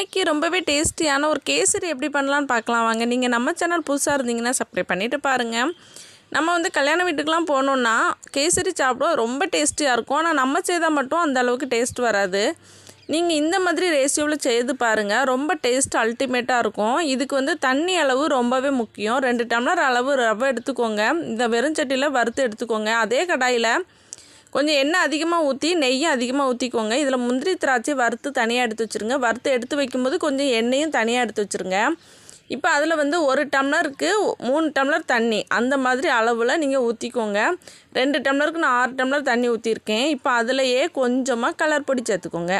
இன்றைக்கி ரொம்பவே டேஸ்டியான ஒரு கேசரி எப்படி பண்ணலான்னு பார்க்கலாம் வாங்க. நீங்கள் நம்ம சேனல் புதுசாக இருந்தீங்கன்னா சப்ஸ்கிரைப் பண்ணிவிட்டு பாருங்கள் நம்ம வந்து கல்யாண வீட்டுக்கெலாம் போனோன்னா கேசரி சாப்பிட ரொம்ப டேஸ்டியாக இருக்கும். ஆனால் நம்ம செய்தால் மட்டும் அந்த அளவுக்கு டேஸ்ட் வராது. நீங்கள் இந்த மாதிரி ரேஷியோவில் செய்து பாருங்கள் ரொம்ப டேஸ்ட் அல்டிமேட்டாக இருக்கும். இதுக்கு வந்து தண்ணி அளவு ரொம்பவே முக்கியம். ரெண்டு டம்ளர் அளவு ரவை எடுத்துக்கோங்க. இந்த வெறும் சட்டியில் வறுத்து எடுத்துக்கோங்க. அதே கடாயில் கொஞ்சம் எண்ணெய் அதிகமாக ஊற்றி நெய்யும் அதிகமாக ஊற்றிக்கோங்க இதில் முந்திரி திராட்சை வறுத்து தனியாக எடுத்து வச்சுருங்க. வறுத்து எடுத்து வைக்கும்போது கொஞ்சம் எண்ணெயும் தனியாக எடுத்து வச்சுருங்க. இப்போ அதில் வந்து ஒரு டம்ளருக்கு மூணு டம்ளர் தண்ணி. அந்த மாதிரி அளவில் நீங்கள் ஊற்றிக்கோங்க ரெண்டு டம்ளருக்கு நான் ஆறு டம்ளர் தண்ணி ஊற்றிருக்கேன் இப்போ அதிலையே கொஞ்சமாக கலர் பொடி சேர்த்துக்கோங்க.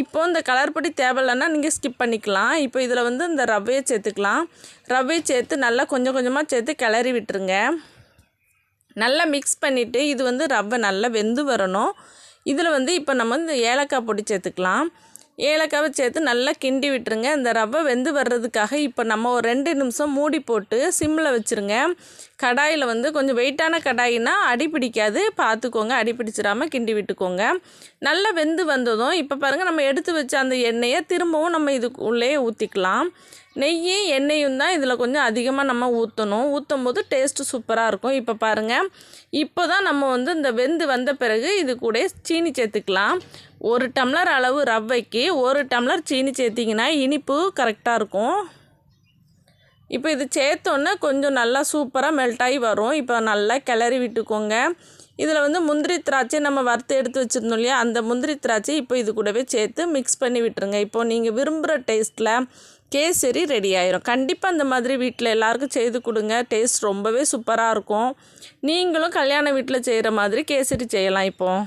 இப்போ இந்த கலர் பொடி தேவையில்லைன்னா நீங்கள் ஸ்கிப் பண்ணிக்கலாம். இப்போ இதில் வந்து இந்த ரவையை சேர்த்துக்கலாம். ரவையை சேர்த்து நல்லா கொஞ்சம் கொஞ்சமாக சேர்த்து கிளறி விட்டுருங்க. நல்லா மிக்ஸ் பண்ணிவிட்டு இது வந்து ரவை நல்லா வெந்து வரணும். இதில் வந்து இப்போ நம்ம இந்த ஏலக்காய் பொடி சேர்த்துக்கலாம். ஏலக்காவை சேர்த்து நல்லா கிண்டி விட்டுருங்க. இந்த ரவை வெந்து வர்றதுக்காக இப்போ நம்ம ஒரு ரெண்டு நிமிஷம் மூடி போட்டு சிம்மில் வச்சுருங்க. கடாயில் வந்து கொஞ்சம் வெயிட்டான கடாயினா அடி பிடிக்காது. பார்த்துக்கோங்க அடி பிடிச்சிடாமல் கிண்டி விட்டுக்கோங்க. நல்லா வெந்து வந்ததும் இப்போ பாருங்கள் நம்ம எடுத்து வச்ச அந்த எண்ணெயை திரும்பவும் நம்ம இதுக்குள்ளேயே ஊற்றிக்கலாம் நெய்யும் எண்ணெயும் தான் இதில் கொஞ்சம் அதிகமாக நம்ம ஊற்றணும் ஊற்றும் போது டேஸ்ட்டு சூப்பராக இருக்கும். இப்போ பாருங்கள் இப்போ தான் நம்ம வந்து இந்த வெந்து வந்த பிறகு இது கூட சீனி சேர்த்துக்கலாம். ஒரு டம்ளர் அளவு ரவைக்கு ஒரு டம்ளர் சீனி சேர்த்திங்கன்னா இனிப்பு கரெக்டாக இருக்கும். இப்போ இது சேர்த்தோன்னே கொஞ்சம் நல்லா சூப்பராக மெல்ட் ஆகி வரும். இப்போ நல்லா கிளறி விட்டுக்கோங்க. இதில் வந்து முந்திரி திராட்சை நம்ம வறுத்து எடுத்து வச்சுருந்தோம் இல்லையா அந்த முந்திரி திராட்சை இப்போ இது கூடவே சேர்த்து மிக்ஸ் பண்ணி விட்டுருங்க. இப்போ நீங்கள் விரும்புகிற டேஸ்ட்டில் கேசரி ரெடி ஆயிரும். கண்டிப்பாக அந்த மாதிரி வீட்டில் எல்லாருக்கும் செய்து கொடுங்க. டேஸ்ட் ரொம்பவே சூப்பராக இருக்கும். நீங்களும் கல்யாண வீட்டில் செய்கிற மாதிரி கேசரி செய்யலாம் இப்போது